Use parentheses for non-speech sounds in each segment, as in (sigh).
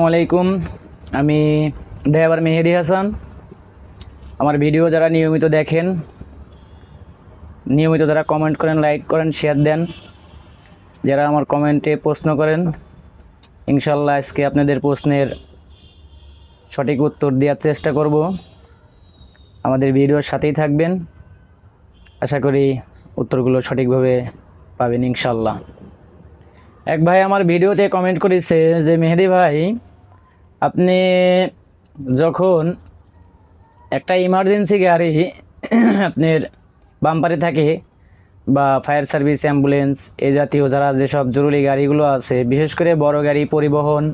আসসালামু আলাইকুম। আমি ড্রাইভার মেহেদি হাসান। আমার ভিডিও যারা নিয়মিত দেখেন, নিয়মিত যারা কমেন্ট করেন লাইক করেন শেয়ার দেন। যারা আমার কমেন্টে প্রশ্ন করেন ইনশাল্লাহ আজকে আপনাদের প্রশ্নের সঠিক উত্তর দেওয়ার চেষ্টা করব। আমাদের ভিডিওর সাথেই থাকবেন। আশা করি উত্তরগুলো সঠিকভাবে পাবেন ইনশাল্লাহ এক ভাই আমার ভিডিওতে কমেন্ট করেছে যে, মেহেদি ভাই আপনি যখন একটা ইমার্জেন্সি গাড়ি (clears throat) আপনার বাম্পারে থাকে বা ফায়ার সার্ভিস অ্যাম্বুলেন্স এ জাতীয় যারা যেসব জরুরি গাড়িগুলো আছে, বিশেষ করে বড় গাড়ি পরিবহন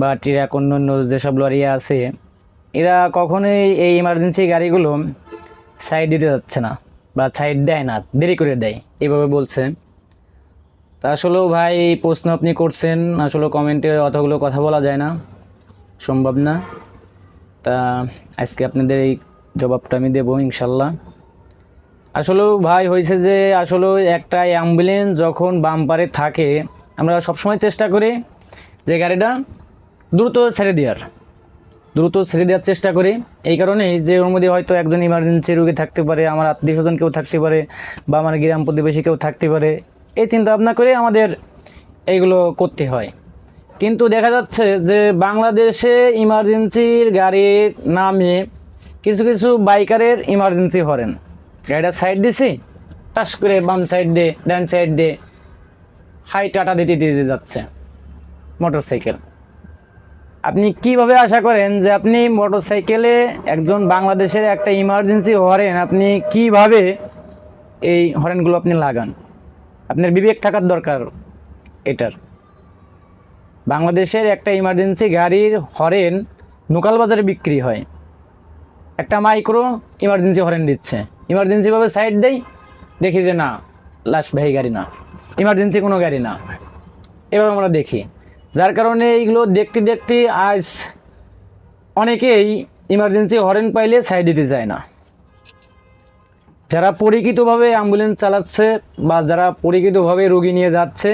বা ট্রাক অন্য অন্য যেসব লরি আছে, এরা কখনোই এই ইমার্জেন্সি গাড়িগুলো সাইড দিতে যাচ্ছে না বা সাইড দেয় না, দেরি করে দেয়, এভাবে বলছে। তা আসলেও ভাই প্রশ্ন আপনি করছেন, আসলে কমেন্টে অতগুলো কথা বলা যায় না, সম্ভব না। তা আজকে আপনাদের এই জবাবটা আমি দেবো ইনশাল্লাহ। আসলেও ভাই হয়েছে যে আসলে একটা অ্যাম্বুলেন্স যখন বাম্পারে থাকে, আমরা সবসময় চেষ্টা করি যে গাড়িটা দ্রুত ছেড়ে দেওয়ার। দ্রুত ছেড়ে দেওয়ার চেষ্টা করি। এই কারণেই যে ওর মধ্যে হয়তো একজন ইমার্জেন্সি রোগী থাকতে পারে, আমার আত্মীয় স্বজন কেউ থাকতে পারে, বা আমার গ্রাম প্রতিবেশী কেউ থাকতে পারে এই চিন্তা ভাবনা করে আমাদের এইগুলো করতে হয়। কিন্তু দেখা যাচ্ছে যে বাংলাদেশে ইমার্জেন্সির গাড়ির নামে কিছু কিছু বাইকারের ইমার্জেন্সি হরেন। গাড়িটা সাইড দিছি, টাস করে বাম সাইড দিয়ে, ডান সাইড দিয়ে হাই টাটা দিতে দিতে যাচ্ছে মোটর সাইকেল আপনি কীভাবে আশা করেন যে আপনি মোটর সাইকেলে একজন বাংলাদেশের একটা ইমার্জেন্সি হরেন? আপনি কীভাবে এই হরেনগুলো আপনি লাগান? আপনার বিবেক থাকার দরকার এটার। বাংলাদেশের একটা ইমার্জেন্সি গাড়ির হরেন লোকাল বাজারে বিক্রি হয়। একটা মাইক্রো ইমার্জেন্সি হরেন দিচ্ছে। ইমার্জেন্সিভাবে সাইড দেই, দেখি যে না লাশ ভাই গাড়ি না। ইমার্জেন্সি কোনো গাড়ি না। এভাবে আমরা দেখি। যার কারণে এইগুলো দেখতে দেখতে আজ অনেকেই ইমার্জেন্সি হরেন পাইলে সাইড দিতে যায় না। যারা পরিচিতভাবে অ্যাম্বুলেন্স চালাচ্ছে বা যারা পরিচিতভাবে রোগী নিয়ে যাচ্ছে,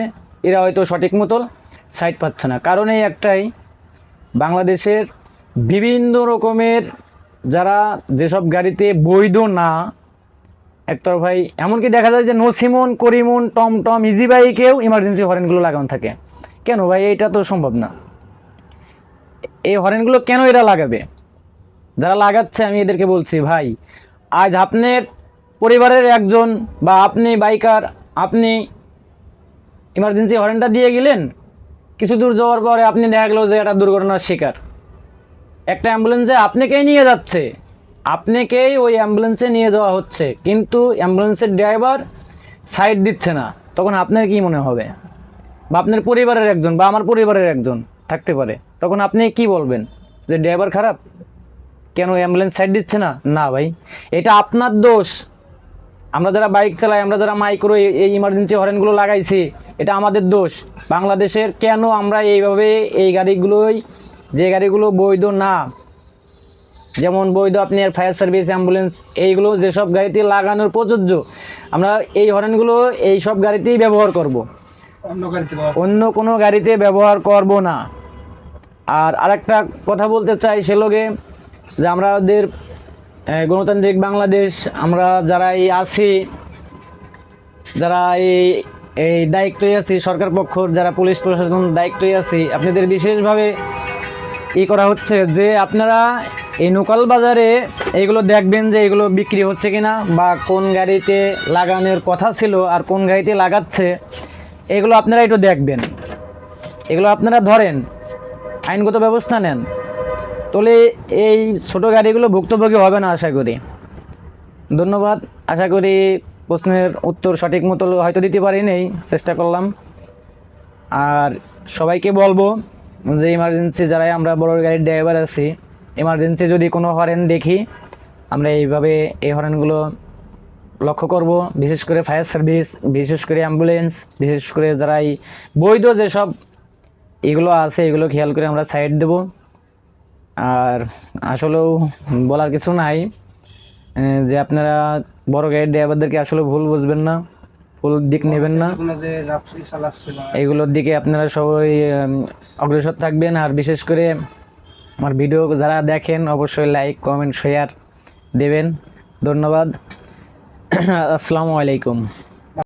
এরা হয়তো সঠিক মতো সাইড পাচ্ছে না। কারণ এই একটাই, বাংলাদেশের বিভিন্ন রকমের যারা যেসব গাড়িতে বৈধ না একতর ভাই এমনকি দেখা যায় যে নসিমন, করিমন টমটম ইজি বাইকেও ইমার্জেন্সি হরেনগুলো লাগানো থাকে। কেন ভাই? এটা তো সম্ভব না। এই হরেনগুলো কেন এরা লাগাবে? যারা লাগাচ্ছে, আমি এদেরকে বলছি, ভাই, আজ আপনার পরিবারের একজন বা আপনি বাইকার, আপনি ইমার্জেন্সি হরেনটা দিয়ে গেলেন, কিছু দূর যাওয়ার পরে আপনি দেখা গেলো যে একটা দুর্ঘটনার শিকার। একটা অ্যাম্বুলেন্সে আপনাকেই নিয়ে যাচ্ছে, আপনাকেই ওই অ্যাম্বুলেন্সে নিয়ে যাওয়া হচ্ছে, কিন্তু অ্যাম্বুলেন্সের ড্রাইভার সাইড দিচ্ছে না। তখন আপনার কি মনে হবে? বা আপনার পরিবারের একজন বা আমার পরিবারের একজন থাকতে পারে। তখন আপনি কি বলবেন? যে ড্রাইভার খারাপ? কেন অ্যাম্বুলেন্স সাইড দিচ্ছে না? না ভাই, এটা আপনার দোষ। আমরা যারা বাইক চালাই আমরা যারা মাইক্রো এই ইমার্জেন্সি হরেনগুলো লাগাইছি এটা আমাদের দোষ। বাংলাদেশের কেন আমরা এইভাবে এই গাড়িগুলোই যে গাড়িগুলো বৈধ না? যেমন বৈধ আপনার ফায়ার সার্ভিস অ্যাম্বুলেন্স এইগুলো যেসব গাড়িতে লাগানোর প্রযোজ্য আমরা এই হরেনগুলো এই সব গাড়িতেই ব্যবহার করব। অন্য গাড়িতে অন্য কোনো গাড়িতে ব্যবহার করব না। আর আরেকটা কথা বলতে চাই সে লোকে যে আমাদের গণতান্ত্রিক বাংলাদেশ, আমরা যারা এই আছি যারা এই এই দায়িত্বই আছি, সরকার পক্ষর যারা পুলিশ প্রশাসন দায়িত্বই আছি, আপনাদের বিশেষভাবে ই করা হচ্ছে যে আপনারা এই লোকাল বাজারে এইগুলো দেখবেন যে এগুলো বিক্রি হচ্ছে কিনা বা কোন গাড়িতে লাগানোর কথা ছিল আর কোন গাড়িতে লাগাচ্ছে, এগুলো আপনারা একটু দেখবেন। এগুলো আপনারা ধরেন, আইনগত ব্যবস্থা নেন। তাহলে এই ছোট গাড়িগুলো ভুক্তভোগী হবে না, আশা করি। ধন্যবাদ। আশা করি প্রশ্নের উত্তর সঠিক মতো হয়তো দিতে পারি নেই, চেষ্টা করলাম। আর সবাইকে বলব যে ইমার্জেন্সি যারাই আমরা বড় গাড়ির ড্রাইভার আছি ইমার্জেন্সি যদি কোনো হরেন দেখি, আমরা এইভাবে এই হরেনগুলো লক্ষ্য করব। বিশেষ করে ফায়ার সার্ভিস বিশেষ করে অ্যাম্বুলেন্স বিশেষ করে যারা এই বৈধ যেসব এগুলো আছে, এগুলো খেয়াল করে আমরা সাইড দেব। আর আসলেও বলার কিছু নাই যে আপনারা বড় গাড়ির ড্রাইভারদেরকে আসলে ভুল বুঝবেন না ভুল দিক নেবেন না। এইগুলোর দিকে আপনারা সবাই অগ্রসর থাকবেন। আর বিশেষ করে আমার ভিডিও যারা দেখেন অবশ্যই লাইক কমেন্ট শেয়ার দেবেন। ধন্যবাদ। (clears throat) আসসালামু আলাইকুম।